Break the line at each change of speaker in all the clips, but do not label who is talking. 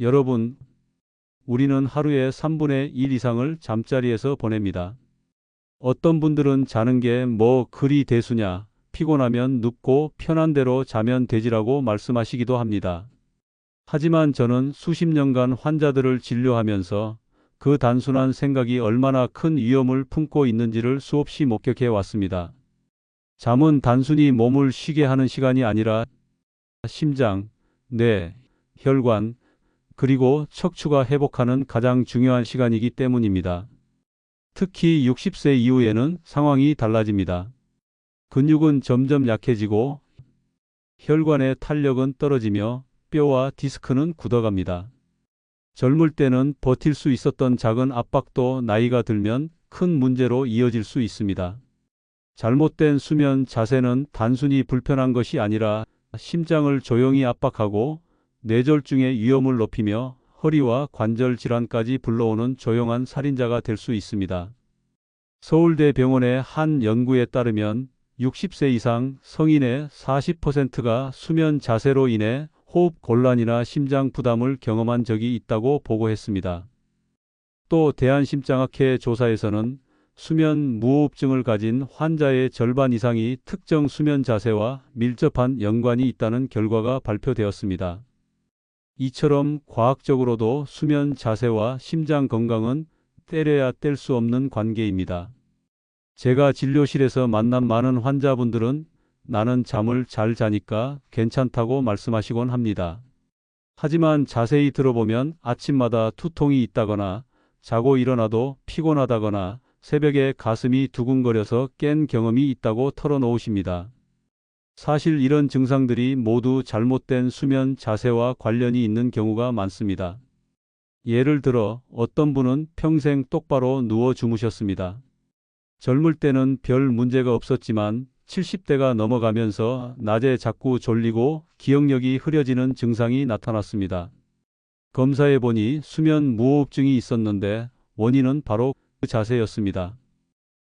여러분, 우리는 하루에 3분의 1 이상을 잠자리에서 보냅니다. 어떤 분들은 자는 게 뭐 그리 대수냐, 피곤하면 눕고 편한 대로 자면 되지라고 말씀하시기도 합니다. 하지만 저는 수십 년간 환자들을 진료하면서 그 단순한 생각이 얼마나 큰 위험을 품고 있는지를 수없이 목격해 왔습니다. 잠은 단순히 몸을 쉬게 하는 시간이 아니라 심장, 뇌, 혈관, 그리고 척추가 회복하는 가장 중요한 시간이기 때문입니다. 특히 60세 이후에는 상황이 달라집니다. 근육은 점점 약해지고 혈관의 탄력은 떨어지며 뼈와 디스크는 굳어갑니다. 젊을 때는 버틸 수 있었던 작은 압박도 나이가 들면 큰 문제로 이어질 수 있습니다. 잘못된 수면 자세는 단순히 불편한 것이 아니라 심장을 조용히 압박하고 뇌졸중의 위험을 높이며 허리와 관절 질환까지 불러오는 조용한 살인자가 될 수 있습니다. 서울대 병원의 한 연구에 따르면 60세 이상 성인의 40%가 수면 자세로 인해 호흡 곤란이나 심장 부담을 경험한 적이 있다고 보고했습니다. 또 대한심장학회 조사에서는 수면 무호흡증을 가진 환자의 절반 이상이 특정 수면 자세와 밀접한 연관이 있다는 결과가 발표되었습니다. 이처럼 과학적으로도 수면 자세와 심장 건강은 때려야 뗄 수 없는 관계입니다. 제가 진료실에서 만난 많은 환자분들은 나는 잠을 잘 자니까 괜찮다고 말씀하시곤 합니다. 하지만 자세히 들어보면 아침마다 투통이 있다거나 자고 일어나도 피곤하다거나 새벽에 가슴이 두근거려서 깬 경험이 있다고 털어놓으십니다. 사실 이런 증상들이 모두 잘못된 수면 자세와 관련이 있는 경우가 많습니다. 예를 들어 어떤 분은 평생 똑바로 누워 주무셨습니다. 젊을 때는 별 문제가 없었지만 70대가 넘어가면서 낮에 자꾸 졸리고 기억력이 흐려지는 증상이 나타났습니다. 검사해 보니 수면 무호흡증이 있었는데 원인은 바로 그 자세였습니다.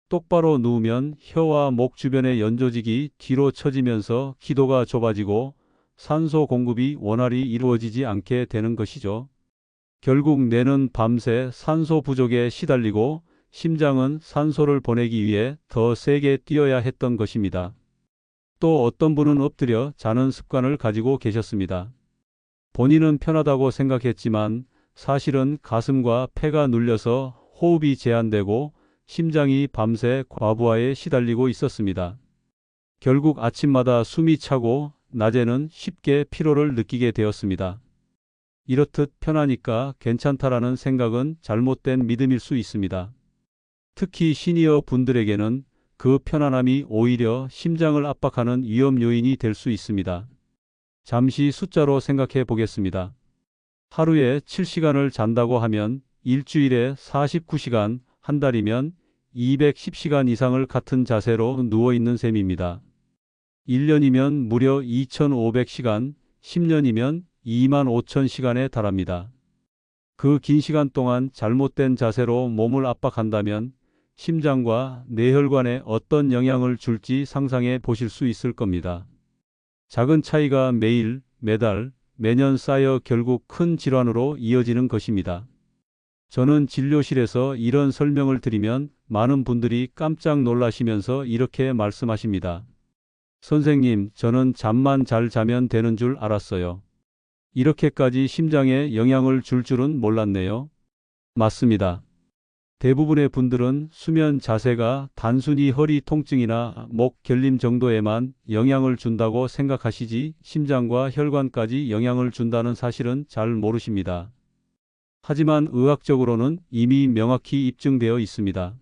똑바로 누우면 혀와 목 주변의 연조직이 뒤로 처지면서 기도가 좁아지고 산소 공급이 원활히 이루어지지 않게 되는 것이죠. 결국 뇌는 밤새 산소 부족에 시달리고 심장은 산소를 보내기 위해 더 세게 뛰어야 했던 것입니다. 또 어떤 분은 엎드려 자는 습관을 가지고 계셨습니다. 본인은 편하다고 생각했지만 사실은 가슴과 폐가 눌려서 호흡이 제한되고 심장이 밤새 과부하에 시달리고 있었습니다. 결국 아침마다 숨이 차고 낮에는 쉽게 피로를 느끼게 되었습니다. 이렇듯 편하니까 괜찮다라는 생각은 잘못된 믿음일 수 있습니다. 특히 시니어 분들에게는 그 편안함이 오히려 심장을 압박하는 위험 요인이 될 수 있습니다. 잠시 숫자로 생각해 보겠습니다. 하루에 7시간을 잔다고 하면 일주일에 49시간, 한 달이면 210시간 이상을 같은 자세로 누워 있는 셈입니다. 1년이면 무려 2,500시간, 10년이면 2만 5천 시간에 달합니다. 그 긴 시간 동안 잘못된 자세로 몸을 압박한다면 심장과 뇌혈관에 어떤 영향을 줄지 상상해 보실 수 있을 겁니다. 작은 차이가 매일, 매달, 매년 쌓여 결국 큰 질환으로 이어지는 것입니다. 저는 진료실에서 이런 설명을 드리면 많은 분들이 깜짝 놀라시면서 이렇게 말씀하십니다. 선생님, 저는 잠만 잘 자면 되는 줄 알았어요. 이렇게까지 심장에 영향을 줄 줄은 몰랐네요. 맞습니다. 대부분의 분들은 수면 자세가 단순히 허리 통증이나 목 결림 정도에만 영향을 준다고 생각하시지 심장과 혈관까지 영향을 준다는 사실은 잘 모르십니다. 하지만 의학적으로는 이미 명확히 입증되어 있습니다.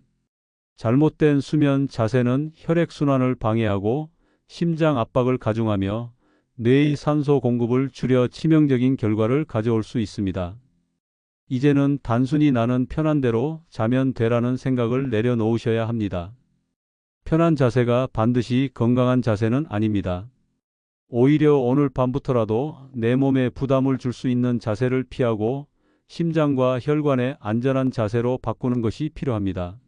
잘못된 수면 자세는 혈액순환을 방해하고 심장 압박을 가중하며 뇌의 산소 공급을 줄여 치명적인 결과를 가져올 수 있습니다. 이제는 단순히 나는 편한 대로 자면 되라는 생각을 내려놓으셔야 합니다. 편한 자세가 반드시 건강한 자세는 아닙니다. 오히려 오늘 밤부터라도 내 몸에 부담을 줄 수 있는 자세를 피하고 심장과 혈관의 안전한 자세로 바꾸는 것이 필요합니다.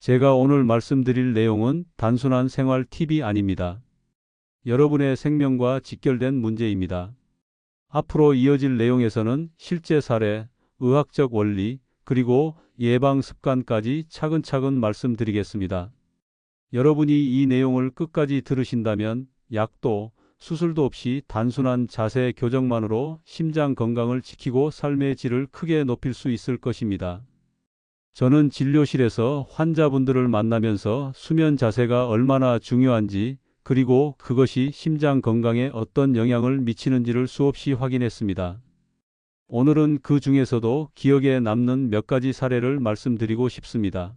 제가 오늘 말씀드릴 내용은 단순한 생활 팁이 아닙니다. 여러분의 생명과 직결된 문제입니다. 앞으로 이어질 내용에서는 실제 사례, 의학적 원리, 그리고 예방 습관까지 차근차근 말씀드리겠습니다. 여러분이 이 내용을 끝까지 들으신다면 약도 수술도 없이 단순한 자세 교정만으로 심장 건강을 지키고 삶의 질을 크게 높일 수 있을 것입니다. 저는 진료실에서 환자분들을 만나면서 수면 자세가 얼마나 중요한지 그리고 그것이 심장 건강에 어떤 영향을 미치는지를 수없이 확인했습니다. 오늘은 그 중에서도 기억에 남는 몇 가지 사례를 말씀드리고 싶습니다.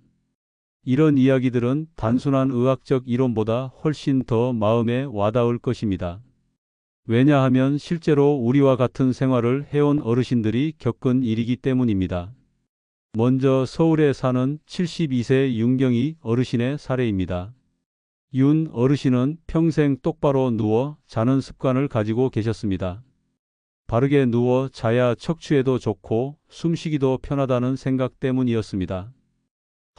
이런 이야기들은 단순한 의학적 이론보다 훨씬 더 마음에 와닿을 것입니다. 왜냐하면 실제로 우리와 같은 생활을 해온 어르신들이 겪은 일이기 때문입니다. 먼저 서울에 사는 72세 윤경희 어르신의 사례입니다. 윤 어르신은 평생 똑바로 누워 자는 습관을 가지고 계셨습니다. 바르게 누워 자야 척추에도 좋고 숨쉬기도 편하다는 생각 때문이었습니다.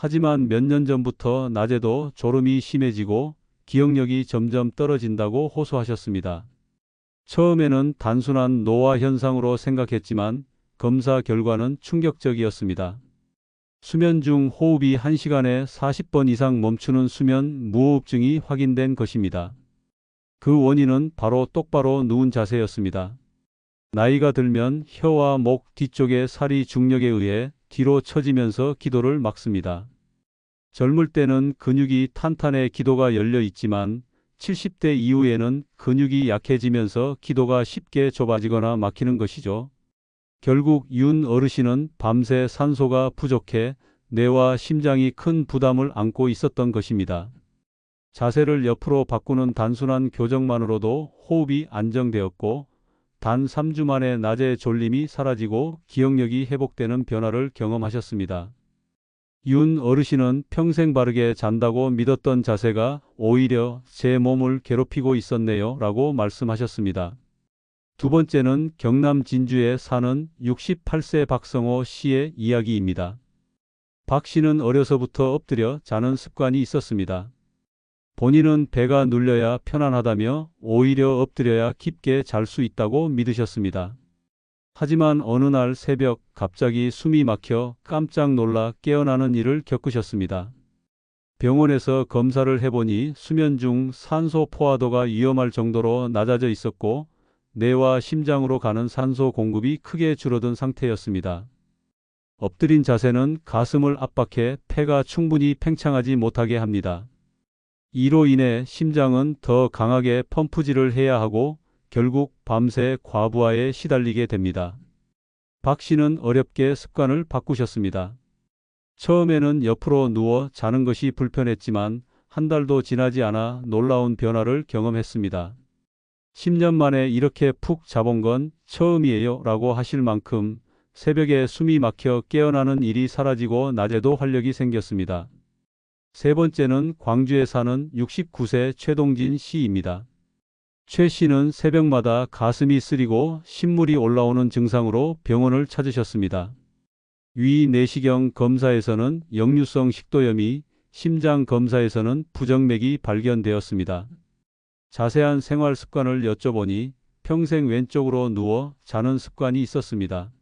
하지만 몇 년 전부터 낮에도 졸음이 심해지고 기억력이 점점 떨어진다고 호소하셨습니다. 처음에는 단순한 노화 현상으로 생각했지만 검사 결과는 충격적이었습니다. 수면 중 호흡이 1시간에 40번 이상 멈추는 수면 무호흡증이 확인된 것입니다. 그 원인은 바로 똑바로 누운 자세였습니다. 나이가 들면 혀와 목 뒤쪽의 살이 중력에 의해 뒤로 처지면서 기도를 막습니다. 젊을 때는 근육이 탄탄해 기도가 열려 있지만 70대 이후에는 근육이 약해지면서 기도가 쉽게 좁아지거나 막히는 것이죠. 결국 윤 어르신은 밤새 산소가 부족해 뇌와 심장이 큰 부담을 안고 있었던 것입니다. 자세를 옆으로 바꾸는 단순한 교정만으로도 호흡이 안정되었고 단 3주 만에 낮에 졸림이 사라지고 기억력이 회복되는 변화를 경험하셨습니다. 윤 어르신은 평생 바르게 잔다고 믿었던 자세가 오히려 제 몸을 괴롭히고 있었네요 라고 말씀하셨습니다. 두 번째는 경남 진주에 사는 68세 박성호 씨의 이야기입니다. 박 씨는 어려서부터 엎드려 자는 습관이 있었습니다. 본인은 배가 눌려야 편안하다며 오히려 엎드려야 깊게 잘 수 있다고 믿으셨습니다. 하지만 어느 날 새벽 갑자기 숨이 막혀 깜짝 놀라 깨어나는 일을 겪으셨습니다. 병원에서 검사를 해보니 수면 중 산소 포화도가 위험할 정도로 낮아져 있었고 뇌와 심장으로 가는 산소 공급이 크게 줄어든 상태였습니다. 엎드린 자세는 가슴을 압박해 폐가 충분히 팽창하지 못하게 합니다. 이로 인해 심장은 더 강하게 펌프질을 해야 하고 결국 밤새 과부하에 시달리게 됩니다. 박 씨는 어렵게 습관을 바꾸셨습니다. 처음에는 옆으로 누워 자는 것이 불편했지만 한 달도 지나지 않아 놀라운 변화를 경험했습니다. 10년 만에 이렇게 푹 자본 건 처음이에요 라고 하실 만큼 새벽에 숨이 막혀 깨어나는 일이 사라지고 낮에도 활력이 생겼습니다. 세 번째는 광주에 사는 69세 최동진 씨입니다. 최 씨는 새벽마다 가슴이 쓰리고 신물이 올라오는 증상으로 병원을 찾으셨습니다. 위 내시경 검사에서는 역류성 식도염이, 심장 검사에서는 부정맥이 발견되었습니다. 자세한 생활 습관을 여쭤보니 평생 왼쪽으로 누워 자는 습관이 있었습니다.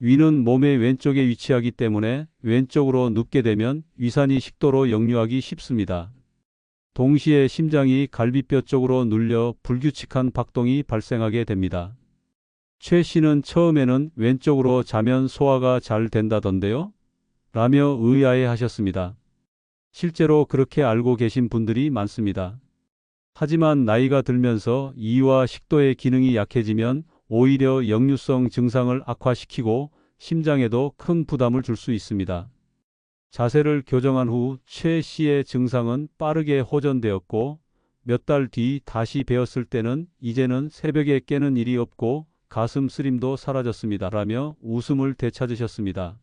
위는 몸의 왼쪽에 위치하기 때문에 왼쪽으로 눕게 되면 위산이 식도로 역류하기 쉽습니다. 동시에 심장이 갈비뼈 쪽으로 눌려 불규칙한 박동이 발생하게 됩니다. 최 씨는 처음에는 왼쪽으로 자면 소화가 잘 된다던데요? 라며 의아해 하셨습니다. 실제로 그렇게 알고 계신 분들이 많습니다. 하지만 나이가 들면서 이와 식도의 기능이 약해지면 오히려 역류성 증상을 악화시키고 심장에도 큰 부담을 줄 수 있습니다. 자세를 교정한 후 최 씨의 증상은 빠르게 호전되었고 몇 달 뒤 다시 배웠을 때는 이제는 새벽에 깨는 일이 없고 가슴 쓰림도 사라졌습니다. 라며 웃음을 되찾으셨습니다.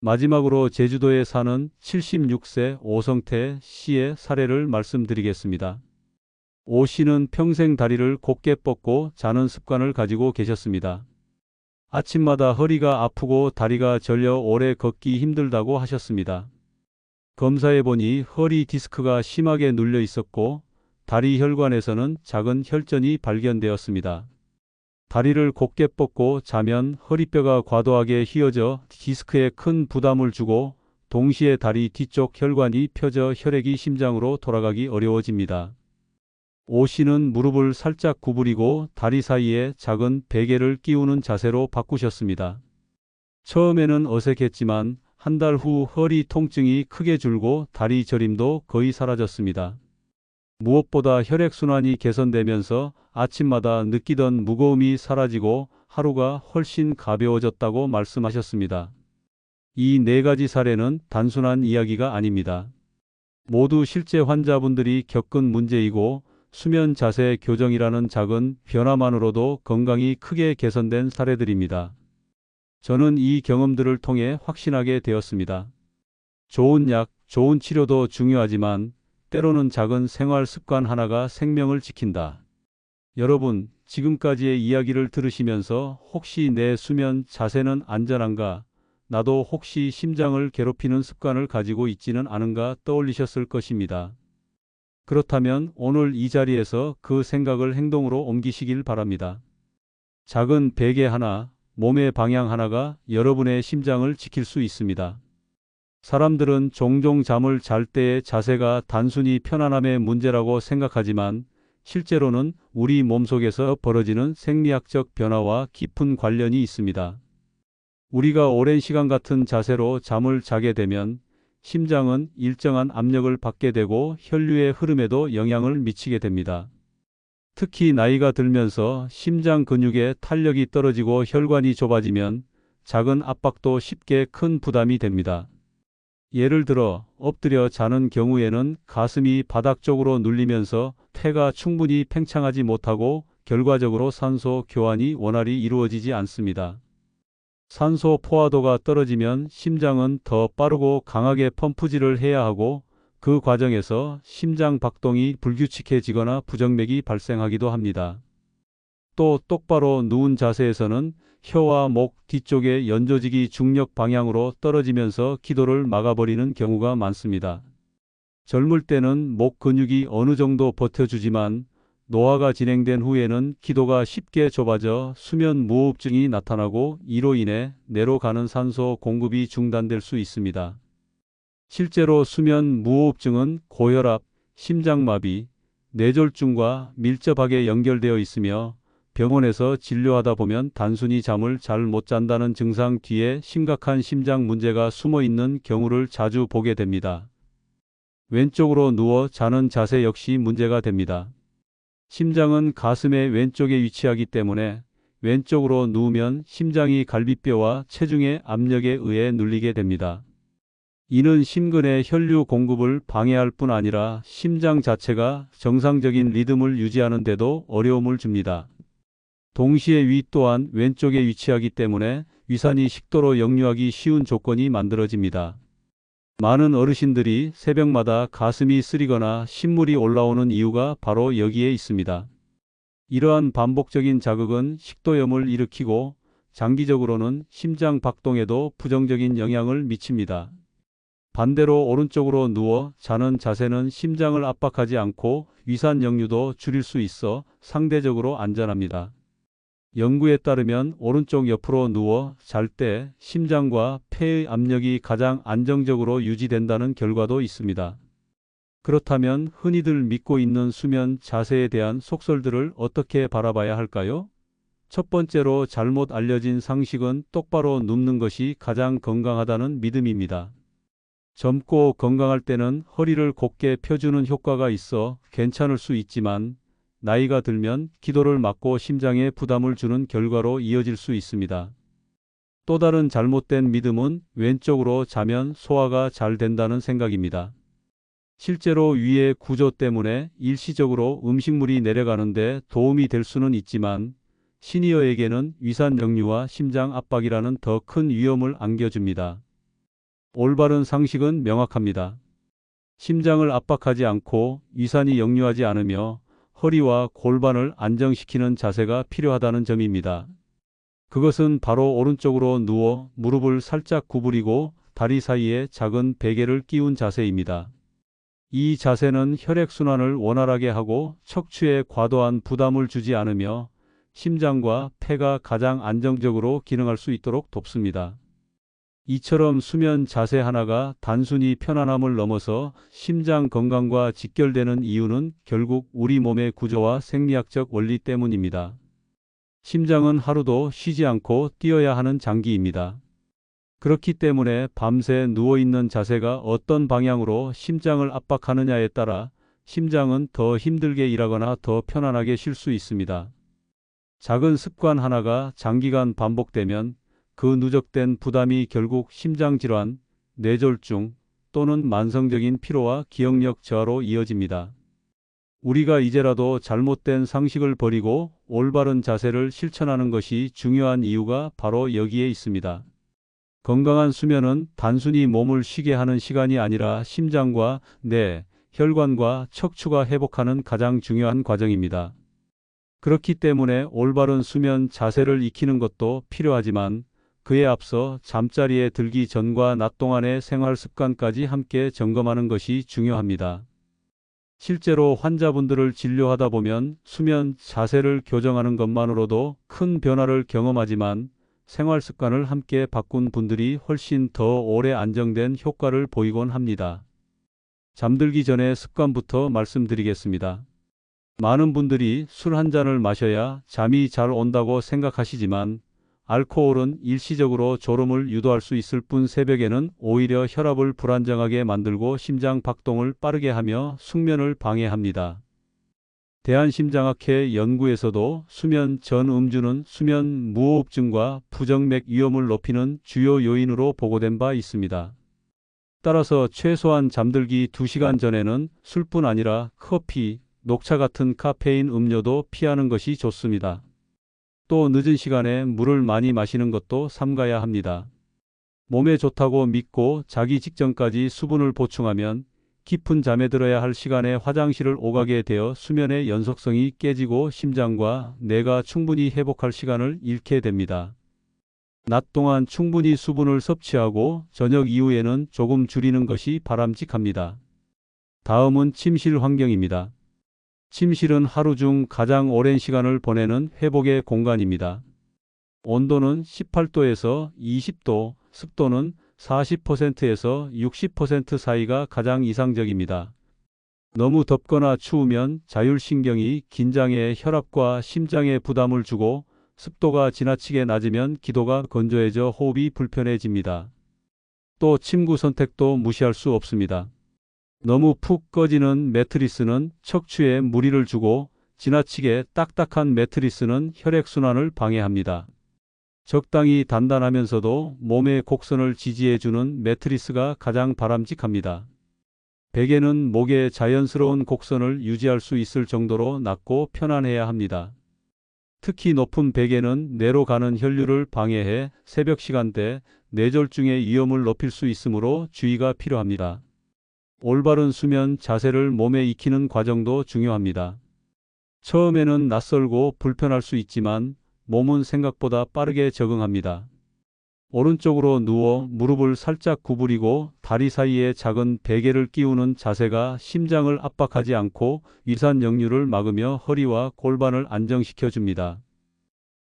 마지막으로 제주도에 사는 76세 오성태 씨의 사례를 말씀드리겠습니다. 오 씨는 평생 다리를 곧게 뻗고 자는 습관을 가지고 계셨습니다. 아침마다 허리가 아프고 다리가 절려 오래 걷기 힘들다고 하셨습니다. 검사해 보니 허리 디스크가 심하게 눌려 있었고 다리 혈관에서는 작은 혈전이 발견되었습니다. 다리를 곧게 뻗고 자면 허리뼈가 과도하게 휘어져 디스크에 큰 부담을 주고 동시에 다리 뒤쪽 혈관이 펴져 혈액이 심장으로 돌아가기 어려워집니다. 오 씨는 무릎을 살짝 구부리고 다리 사이에 작은 베개를 끼우는 자세로 바꾸셨습니다. 처음에는 어색했지만 한 달 후 허리 통증이 크게 줄고 다리 저림도 거의 사라졌습니다. 무엇보다 혈액순환이 개선되면서 아침마다 느끼던 무거움이 사라지고 하루가 훨씬 가벼워졌다고 말씀하셨습니다. 이 네 가지 사례는 단순한 이야기가 아닙니다. 모두 실제 환자분들이 겪은 문제이고 수면 자세 교정이라는 작은 변화만으로도 건강이 크게 개선된 사례들입니다. 저는 이 경험들을 통해 확신하게 되었습니다. 좋은 약, 좋은 치료도 중요하지만 때로는 작은 생활 습관 하나가 생명을 지킨다. 여러분, 지금까지의 이야기를 들으시면서 혹시 내 수면 자세는 안전한가? 나도 혹시 심장을 괴롭히는 습관을 가지고 있지는 않은가 떠올리셨을 것입니다. 그렇다면 오늘 이 자리에서 그 생각을 행동으로 옮기시길 바랍니다. 작은 베개 하나, 몸의 방향 하나가 여러분의 심장을 지킬 수 있습니다. 사람들은 종종 잠을 잘 때의 자세가 단순히 편안함의 문제라고 생각하지만 실제로는 우리 몸속에서 벌어지는 생리학적 변화와 깊은 관련이 있습니다. 우리가 오랜 시간 같은 자세로 잠을 자게 되면 심장은 일정한 압력을 받게 되고 혈류의 흐름에도 영향을 미치게 됩니다. 특히 나이가 들면서 심장 근육의 탄력이 떨어지고 혈관이 좁아지면 작은 압박도 쉽게 큰 부담이 됩니다. 예를 들어 엎드려 자는 경우에는 가슴이 바닥 쪽으로 눌리면서 폐가 충분히 팽창하지 못하고 결과적으로 산소 교환이 원활히 이루어지지 않습니다. 산소 포화도가 떨어지면 심장은 더 빠르고 강하게 펌프질을 해야 하고 그 과정에서 심장 박동이 불규칙해지거나 부정맥이 발생하기도 합니다. 또 똑바로 누운 자세에서는 혀와 목 뒤쪽의 연조직이 중력 방향으로 떨어지면서 기도를 막아버리는 경우가 많습니다. 젊을 때는 목 근육이 어느 정도 버텨주지만 노화가 진행된 후에는 기도가 쉽게 좁아져 수면 무호흡증이 나타나고 이로 인해 뇌로 가는 산소 공급이 중단될 수 있습니다. 실제로 수면 무호흡증은 고혈압, 심장마비, 뇌졸중과 밀접하게 연결되어 있으며 병원에서 진료하다 보면 단순히 잠을 잘 못 잔다는 증상 뒤에 심각한 심장 문제가 숨어 있는 경우를 자주 보게 됩니다. 왼쪽으로 누워 자는 자세 역시 문제가 됩니다. 심장은 가슴의 왼쪽에 위치하기 때문에 왼쪽으로 누우면 심장이 갈비뼈와 체중의 압력에 의해 눌리게 됩니다. 이는 심근의 혈류 공급을 방해할 뿐 아니라 심장 자체가 정상적인 리듬을 유지하는 데도 어려움을 줍니다. 동시에 위 또한 왼쪽에 위치하기 때문에 위산이 식도로 역류하기 쉬운 조건이 만들어집니다. 많은 어르신들이 새벽마다 가슴이 쓰리거나 신물이 올라오는 이유가 바로 여기에 있습니다. 이러한 반복적인 자극은 식도염을 일으키고 장기적으로는 심장 박동에도 부정적인 영향을 미칩니다. 반대로 오른쪽으로 누워 자는 자세는 심장을 압박하지 않고 위산 역류도 줄일 수 있어 상대적으로 안전합니다. 연구에 따르면 오른쪽 옆으로 누워 잘 때 심장과 폐의 압력이 가장 안정적으로 유지된다는 결과도 있습니다. 그렇다면 흔히들 믿고 있는 수면 자세에 대한 속설들을 어떻게 바라봐야 할까요? 첫 번째로 잘못 알려진 상식은 똑바로 눕는 것이 가장 건강하다는 믿음입니다. 젊고 건강할 때는 허리를 곧게 펴주는 효과가 있어 괜찮을 수 있지만 나이가 들면 기도를 막고 심장에 부담을 주는 결과로 이어질 수 있습니다. 또 다른 잘못된 믿음은 왼쪽으로 자면 소화가 잘 된다는 생각입니다. 실제로 위의 구조 때문에 일시적으로 음식물이 내려가는데 도움이 될 수는 있지만 시니어에게는 위산 역류와 심장 압박이라는 더 큰 위험을 안겨줍니다. 올바른 상식은 명확합니다. 심장을 압박하지 않고 위산이 역류하지 않으며 허리와 골반을 안정시키는 자세가 필요하다는 점입니다. 그것은 바로 오른쪽으로 누워 무릎을 살짝 구부리고 다리 사이에 작은 베개를 끼운 자세입니다. 이 자세는 혈액순환을 원활하게 하고 척추에 과도한 부담을 주지 않으며 심장과 폐가 가장 안정적으로 기능할 수 있도록 돕습니다. 이처럼 수면 자세 하나가 단순히 편안함을 넘어서 심장 건강과 직결되는 이유는 결국 우리 몸의 구조와 생리학적 원리 때문입니다. 심장은 하루도 쉬지 않고 뛰어야 하는 장기입니다. 그렇기 때문에 밤새 누워있는 자세가 어떤 방향으로 심장을 압박하느냐에 따라 심장은 더 힘들게 일하거나 더 편안하게 쉴 수 있습니다. 작은 습관 하나가 장기간 반복되면 그 누적된 부담이 결국 심장질환, 뇌졸중 또는 만성적인 피로와 기억력 저하로 이어집니다. 우리가 이제라도 잘못된 상식을 버리고 올바른 자세를 실천하는 것이 중요한 이유가 바로 여기에 있습니다. 건강한 수면은 단순히 몸을 쉬게 하는 시간이 아니라 심장과 뇌, 혈관과 척추가 회복하는 가장 중요한 과정입니다. 그렇기 때문에 올바른 수면 자세를 익히는 것도 필요하지만 그에 앞서 잠자리에 들기 전과 낮 동안의 생활 습관까지 함께 점검하는 것이 중요합니다. 실제로 환자분들을 진료하다 보면 수면 자세를 교정하는 것만으로도 큰 변화를 경험하지만 생활 습관을 함께 바꾼 분들이 훨씬 더 오래 안정된 효과를 보이곤 합니다. 잠들기 전에 습관부터 말씀드리겠습니다. 많은 분들이 술 한 잔을 마셔야 잠이 잘 온다고 생각하시지만 알코올은 일시적으로 졸음을 유도할 수 있을 뿐 새벽에는 오히려 혈압을 불안정하게 만들고 심장 박동을 빠르게 하며 숙면을 방해합니다. 대한심장학회 연구에서도 수면 전 음주는 수면 무호흡증과 부정맥 위험을 높이는 주요 요인으로 보고된 바 있습니다. 따라서 최소한 잠들기 2시간 전에는 술뿐 아니라 커피, 녹차 같은 카페인 음료도 피하는 것이 좋습니다. 또 늦은 시간에 물을 많이 마시는 것도 삼가야 합니다. 몸에 좋다고 믿고 자기 직전까지 수분을 보충하면 깊은 잠에 들어야 할 시간에 화장실을 오가게 되어 수면의 연속성이 깨지고 심장과 뇌가 충분히 회복할 시간을 잃게 됩니다. 낮 동안 충분히 수분을 섭취하고 저녁 이후에는 조금 줄이는 것이 바람직합니다. 다음은 침실 환경입니다. 침실은 하루 중 가장 오랜 시간을 보내는 회복의 공간입니다. 온도는 18도에서 20도, 습도는 40%에서 60% 사이가 가장 이상적입니다. 너무 덥거나 추우면 자율신경이 긴장해 혈압과 심장에 부담을 주고 습도가 지나치게 낮으면 기도가 건조해져 호흡이 불편해집니다. 또 침구 선택도 무시할 수 없습니다. 너무 푹 꺼지는 매트리스는 척추에 무리를 주고 지나치게 딱딱한 매트리스는 혈액순환을 방해합니다. 적당히 단단하면서도 몸의 곡선을 지지해주는 매트리스가 가장 바람직합니다. 베개는 목의 자연스러운 곡선을 유지할 수 있을 정도로 낮고 편안해야 합니다. 특히 높은 베개는 뇌로 가는 혈류를 방해해 새벽 시간대 뇌졸중의 위험을 높일 수 있으므로 주의가 필요합니다. 올바른 수면 자세를 몸에 익히는 과정도 중요합니다. 처음에는 낯설고 불편할 수 있지만 몸은 생각보다 빠르게 적응합니다. 오른쪽으로 누워 무릎을 살짝 구부리고 다리 사이에 작은 베개를 끼우는 자세가 심장을 압박하지 않고 위산 역류를 막으며 허리와 골반을 안정시켜 줍니다.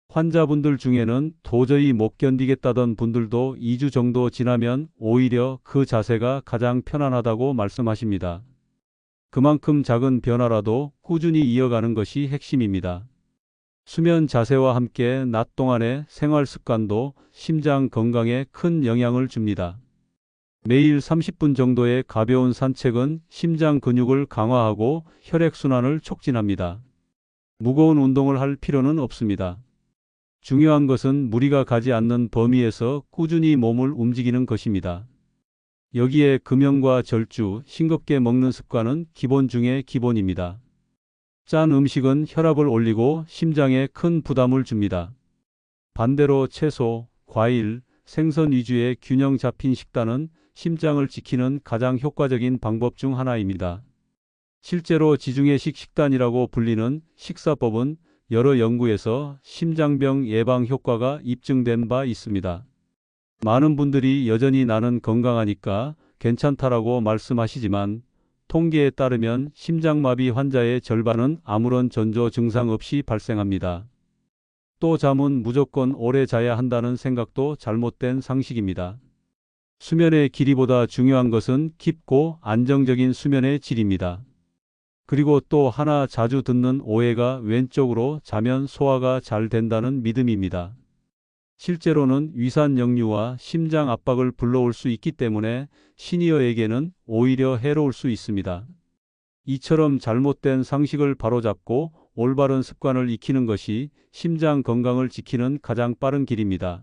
환자분들 중에는 도저히 못 견디겠다던 분들도 2주 정도 지나면 오히려 그 자세가 가장 편안하다고 말씀하십니다. 그만큼 작은 변화라도 꾸준히 이어가는 것이 핵심입니다. 수면 자세와 함께 낮 동안의 생활 습관도 심장 건강에 큰 영향을 줍니다. 매일 30분 정도의 가벼운 산책은 심장 근육을 강화하고 혈액순환을 촉진합니다. 무거운 운동을 할 필요는 없습니다. 중요한 것은 무리가 가지 않는 범위에서 꾸준히 몸을 움직이는 것입니다. 여기에 금연과 절주, 싱겁게 먹는 습관은 기본 중의 기본입니다. 짠 음식은 혈압을 올리고 심장에 큰 부담을 줍니다. 반대로 채소, 과일, 생선 위주의 균형 잡힌 식단은 심장을 지키는 가장 효과적인 방법 중 하나입니다. 실제로 지중해식 식단이라고 불리는 식사법은 여러 연구에서 심장병 예방 효과가 입증된 바 있습니다. 많은 분들이 여전히 나는 건강하니까 괜찮다라고 말씀하시지만 통계에 따르면 심장마비 환자의 절반은 아무런 전조 증상 없이 발생합니다. 또 잠은 무조건 오래 자야 한다는 생각도 잘못된 상식입니다. 수면의 길이보다 중요한 것은 깊고 안정적인 수면의 질입니다. 그리고 또 하나 자주 듣는 오해가 왼쪽으로 자면 소화가 잘 된다는 믿음입니다. 실제로는 위산 역류와 심장 압박을 불러올 수 있기 때문에 시니어에게는 오히려 해로울 수 있습니다. 이처럼 잘못된 상식을 바로잡고 올바른 습관을 익히는 것이 심장 건강을 지키는 가장 빠른 길입니다.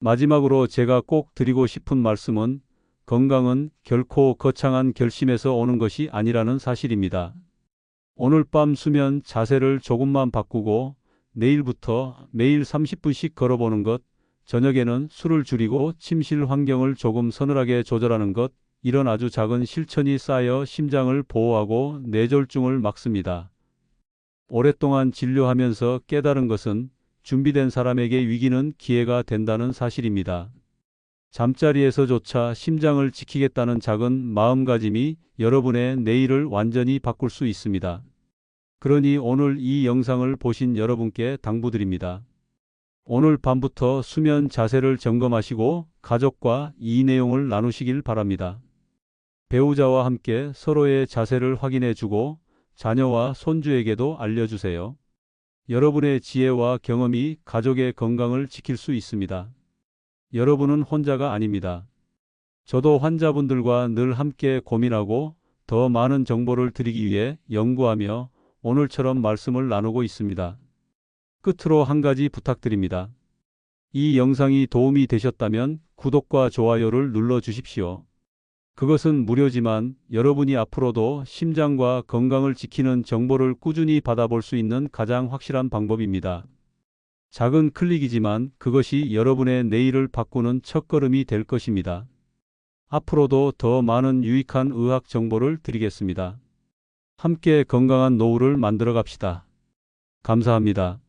마지막으로 제가 꼭 드리고 싶은 말씀은 건강은 결코 거창한 결심에서 오는 것이 아니라는 사실입니다. 오늘 밤 수면 자세를 조금만 바꾸고 내일부터 매일 30분씩 걸어보는 것, 저녁에는 술을 줄이고 침실 환경을 조금 서늘하게 조절하는 것, 이런 아주 작은 실천이 쌓여 심장을 보호하고 뇌졸중을 막습니다. 오랫동안 진료하면서 깨달은 것은 준비된 사람에게 위기는 기회가 된다는 사실입니다. 잠자리에서조차 심장을 지키겠다는 작은 마음가짐이 여러분의 내일을 완전히 바꿀 수 있습니다. 그러니 오늘 이 영상을 보신 여러분께 당부드립니다. 오늘 밤부터 수면 자세를 점검하시고 가족과 이 내용을 나누시길 바랍니다. 배우자와 함께 서로의 자세를 확인해 주고 자녀와 손주에게도 알려주세요. 여러분의 지혜와 경험이 가족의 건강을 지킬 수 있습니다. 여러분은 혼자가 아닙니다. 저도 환자분들과 늘 함께 고민하고 더 많은 정보를 드리기 위해 연구하며 오늘처럼 말씀을 나누고 있습니다. 끝으로 한 가지 부탁드립니다. 이 영상이 도움이 되셨다면 구독과 좋아요를 눌러 주십시오. 그것은 무료지만 여러분이 앞으로도 심장과 건강을 지키는 정보를 꾸준히 받아볼 수 있는 가장 확실한 방법입니다. 작은 클릭이지만 그것이 여러분의 내일을 바꾸는 첫걸음이 될 것입니다. 앞으로도 더 많은 유익한 의학 정보를 드리겠습니다. 함께 건강한 노후를 만들어 갑시다. 감사합니다.